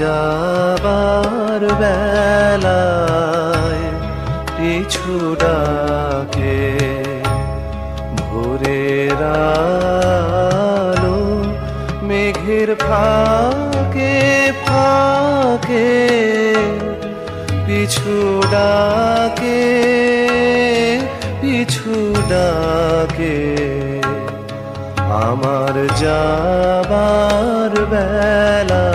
যাবার বেলায় পিছু ডাকে ভোরের আলো মেঘের ফাঁকে ফাঁকে পিছু ডাকে পিছু ডাকে। আমার যাবার বেলায়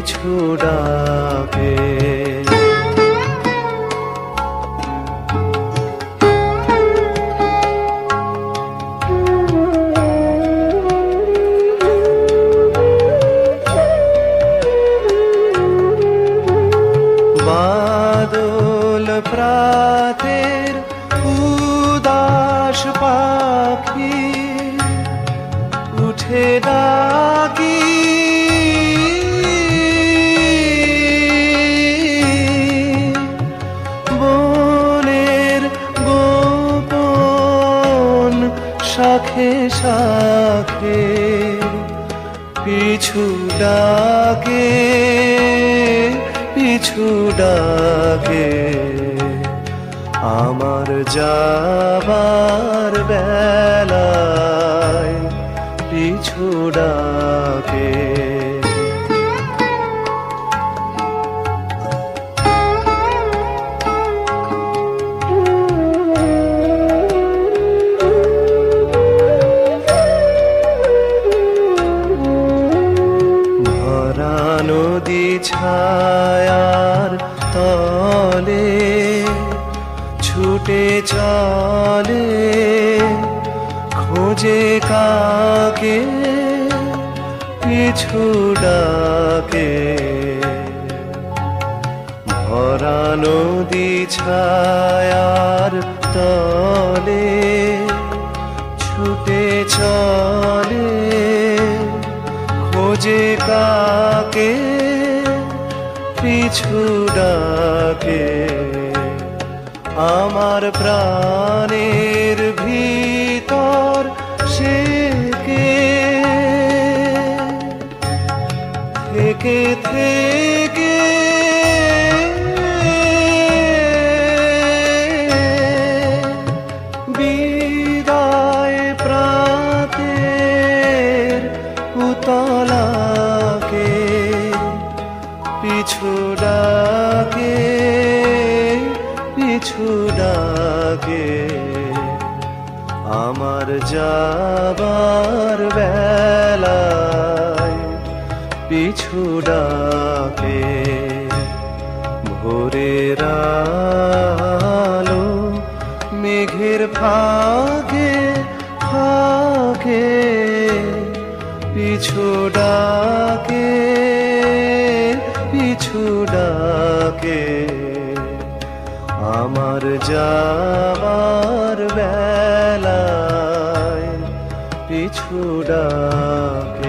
পিছু ডাকে। বাদল প্রাতের উদাস পাখি উঠে ডাকি শাখে শাখে পিছু ডাকে পিছু ডাকে। আমার যাবার বেলায় পিছু ডাকে। ছায়ার তলে ছুটে চলে খোঁজে কাকে পিছু ডাকে। ভরা নদী ছায়ার তলে পিছু ডাকে। আমার প্রাণের ভিতর সে কে? থেকে থেকে। বিদায়। পিছু ডাকে পিছু ডাকে। আমার যাবার বেলায় পিছু ডাকে। ভোরের মেঘের ফাঁকে ফাঁকে। পিছু ডাকে পিছু ডাকে আমার যাবার বেলায় পিছু ডাকে।